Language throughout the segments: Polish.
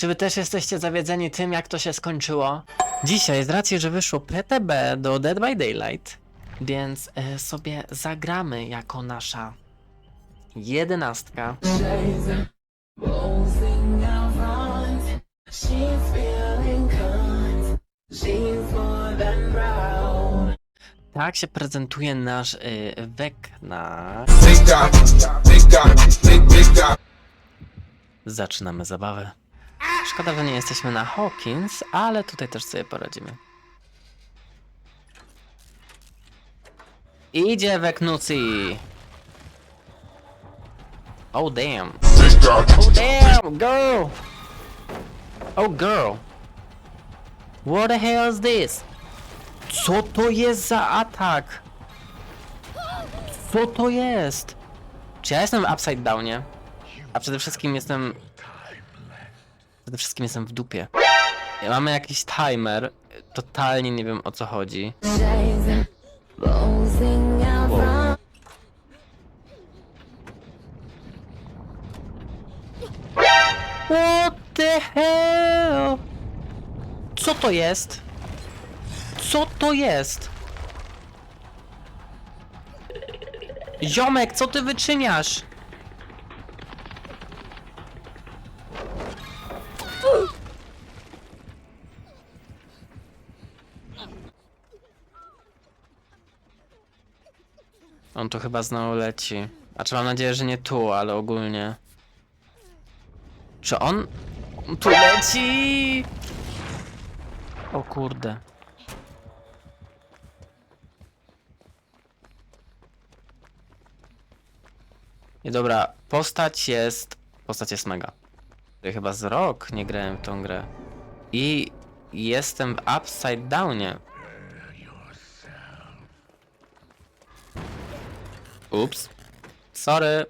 Czy wy też jesteście zawiedzeni tym, jak to się skończyło? Dzisiaj, z racji, że wyszło PTB do Dead by Daylight, więc e, sobie zagramy jako nasza jedenastka. Tak się prezentuje nasz y, big, big dog. Zaczynamy zabawę. Szkoda, że nie jesteśmy na Hawkins, ale tutaj też sobie poradzimy. Idzie Weknuci! Oh damn! Oh damn! Girl! Oh girl! What the hell is this? Co to jest za atak? Co to jest? Czy ja jestem w upside downie? A przede wszystkim jestem... Przede wszystkim jestem w dupie. Mamy jakiś timer. Totalnie nie wiem o co chodzi. Front. What the hell? Co to jest? Co to jest? Ziomek, co ty wyczyniasz? On tu chyba znowu leci. A czy mam nadzieję, że nie tu, ale ogólnie. Czy on tu leci? O kurde. I dobra, postać jest... Postać jest mega. Ja chyba z rok nie grałem w tą grę. I jestem w Upside Downie. Ups. Sorry.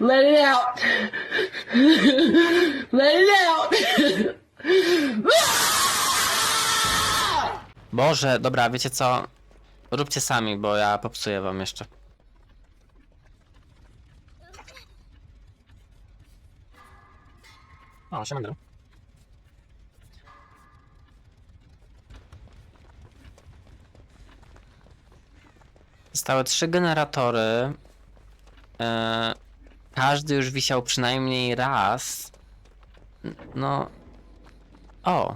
Let it out. Let it out. Boże, dobra, wiecie co? Róbcie sami, bo ja popsuję wam jeszcze. O, siemandro. Zostały trzy generatory. E, każdy już wisiał przynajmniej raz. No. O,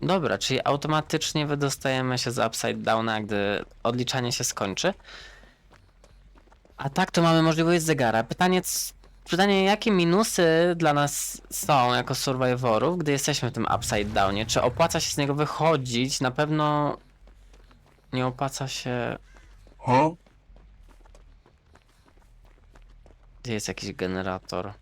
Dobra, czyli automatycznie wydostajemy się z Upside Downa, gdy odliczanie się skończy. A tak to mamy możliwość zegara. Pytanie, pytanie jakie minusy dla nas są jako survivorów, gdy jesteśmy w tym Upside Downie? Czy opłaca się z niego wychodzić? Na pewno nie opłaca się... Huh? Gdzie jest jakiś generator?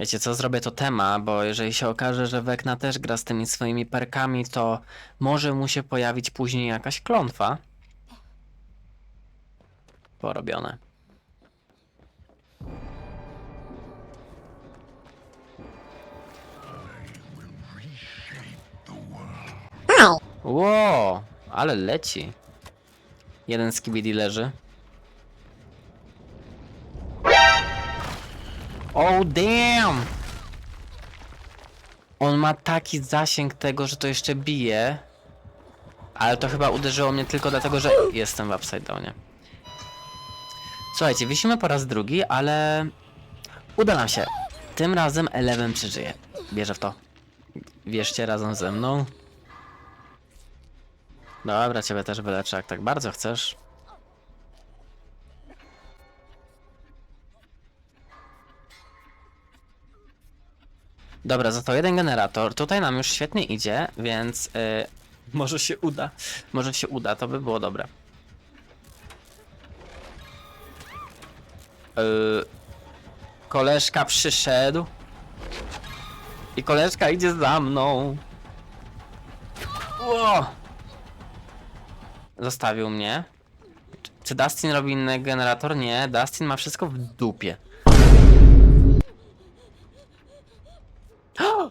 Wiecie co, zrobię to tema, bo jeżeli się okaże, że Wekna też gra z tymi swoimi perkami, to może mu się pojawić później jakaś klątwa. Porobione. Ło, ale leci. Jeden z kibidi leży. Oh damn! On ma taki zasięg tego, że to jeszcze bije. Ale to chyba uderzyło mnie tylko dlatego, że jestem w upside downie. Słuchajcie, wisimy po raz drugi, ale uda nam się. Tym razem Eleven przeżyje. Bierze w to. Wierzcie razem ze mną. Dobra, ciebie też wyleczę, jak tak bardzo chcesz. Dobra, za to jeden generator. Tutaj nam już świetnie idzie, więc y, może się uda. Może się uda, to by było dobre. Y, koleżka przyszedł. I koleżka idzie za mną. Ło! Zostawił mnie. Czy Dustin robi inny generator? Nie, Dustin ma wszystko w dupie.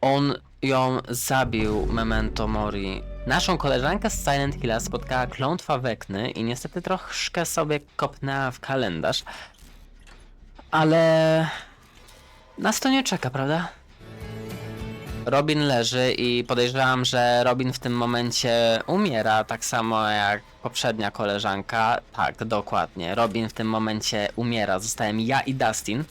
On ją zabił Memento Mori. Naszą koleżankę z Silent Hilla spotkała klątwa Wekny i niestety troszkę sobie kopnęła w kalendarz. Ale... Nas to nie czeka, prawda? Robin leży i podejrzewam, że Robin w tym momencie umiera, tak samo jak poprzednia koleżanka. Tak, dokładnie. Robin w tym momencie umiera. Zostałem ja i Dustin.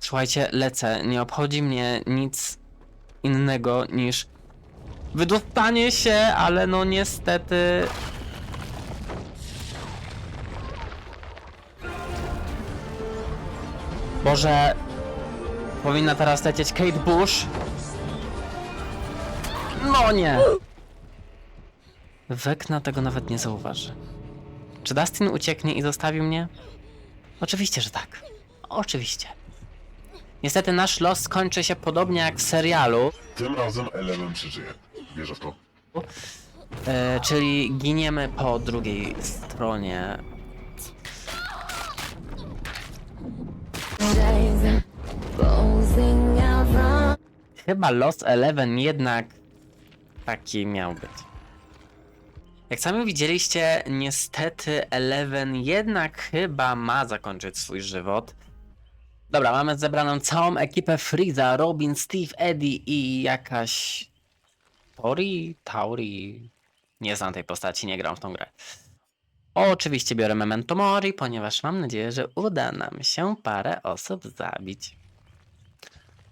Słuchajcie, lecę. Nie obchodzi mnie nic innego niż wydostanie się, ale no niestety. Boże, powinna teraz lecieć Kate Bush. No nie! Wekna tego nawet nie zauważy. Czy Dustin ucieknie i zostawi mnie? Oczywiście, że tak. Oczywiście. Niestety nasz los skończy się podobnie jak w serialu, Tym razem Eleven przeżyje. Wierzę w to. e, czyli giniemy po drugiej stronie. Chyba Lost Eleven jednak taki miał być. Jak sami widzieliście, niestety Eleven jednak chyba ma zakończyć swój żywot. Dobra, mamy zebraną całą ekipę Freeza, Robin, Steve, Eddie i jakaś... Tori? Tauri? Nie znam tej postaci, nie gram w tą grę. Oczywiście biorę Memento Mori, ponieważ mam nadzieję, że uda nam się parę osób zabić.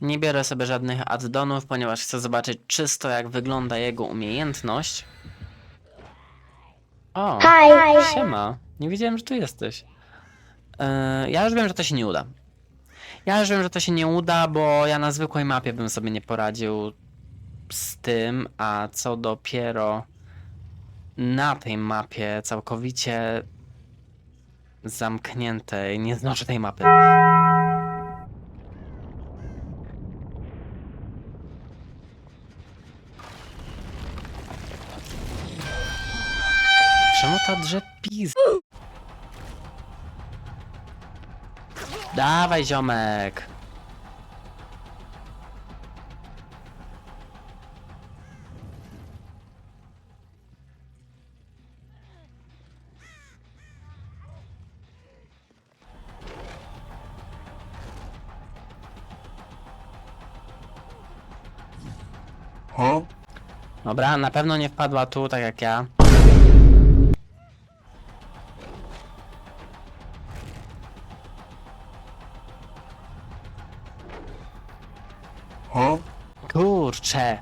Nie biorę sobie żadnych addonów, ponieważ chcę zobaczyć czysto jak wygląda jego umiejętność. O, siema. Nie wiedziałem, że tu jesteś. Yy, ja już wiem, że to się nie uda. Ja już wiem, że to się nie uda, bo ja na zwykłej mapie bym sobie nie poradził z tym, a co dopiero na tej mapie całkowicie zamkniętej, nie znoszę tej mapy. Czemu ta drze pis? Dawaj ziomek! Huh? Dobra, na pewno nie wpadła tu, tak jak ja. Huh? Kurcze.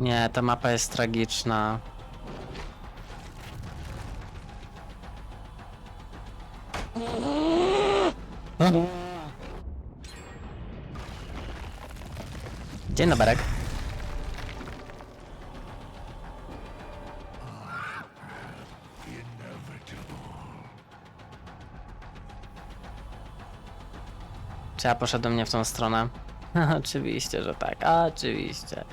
Nie, ta mapa jest tragiczna. Dzień dobry. Czy ja poszedłem nie w tą stronę? Oczywiście, że tak. Oczywiście.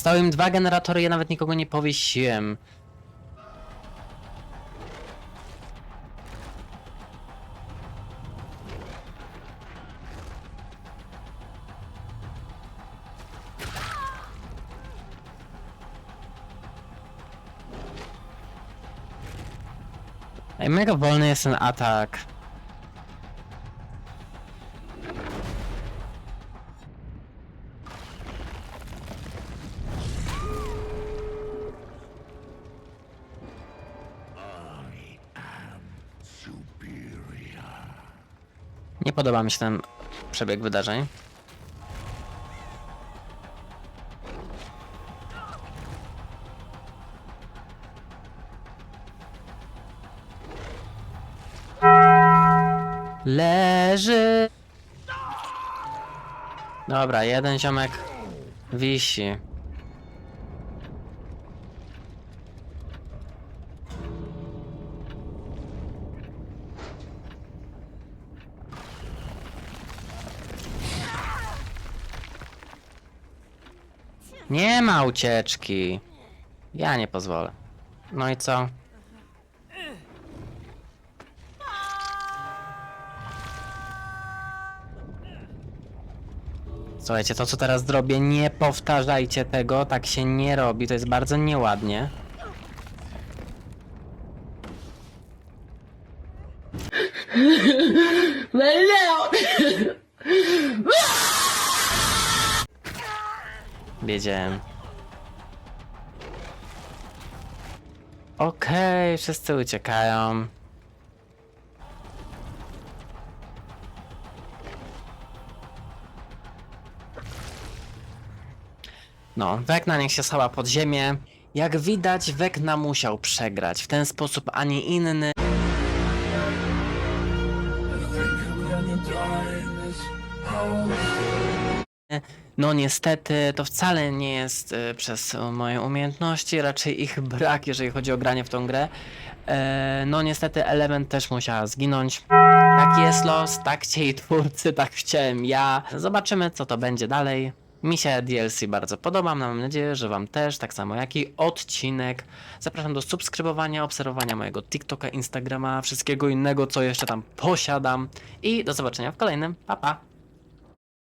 Zostały im dwa generatory, ja nawet nikogo nie powiesiłem. Ej, mega wolny jest ten atak. Nie podoba mi się ten przebieg wydarzeń. Leży! Dobra, jeden ziomek wisi. Nie ma ucieczki. Ja nie pozwolę. No i co? Słuchajcie, to co teraz zrobię, nie powtarzajcie tego, tak się nie robi, to jest bardzo nieładnie. Wiedziałem. Okej, wszyscy uciekają. No, Wekna niech się schała pod ziemię. Jak widać, Wekna musiał przegrać. W ten sposób, a nie inny. No niestety, to wcale nie jest e, przez moje umiejętności, raczej ich brak, jeżeli chodzi o granie w tą grę. E, no niestety element też musiała zginąć. Taki jest los, tak chcieli twórcy, tak chciałem ja. Zobaczymy co to będzie dalej. Mi się DLC bardzo podoba, mam nadzieję, że wam też, tak samo jak i odcinek. Zapraszam do subskrybowania, obserwowania mojego TikToka, Instagrama, wszystkiego innego, co jeszcze tam posiadam. I do zobaczenia w kolejnym. Pa pa!